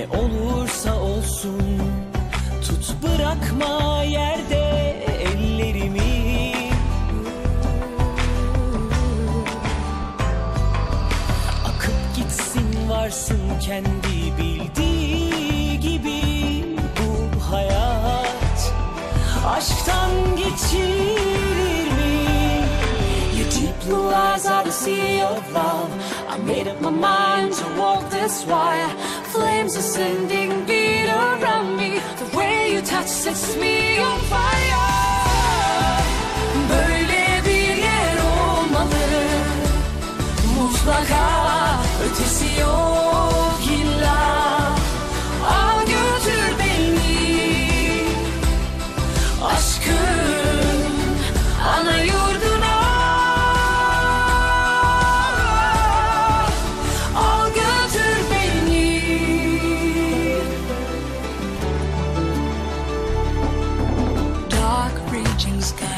Ne olursa olsun tut bırakma yerde ellerimi. Akıp gitsin varsın kendi bildiği gibi bu hayat. Aşktan geçilir mi? Your deep blue eyes are the sea of love. I made up my mind to walk this wire flames ascending beat around me. The way you touch sets me on fire. Böyle bir yer olmalı. Mutlaka ötesi yok. watching sky.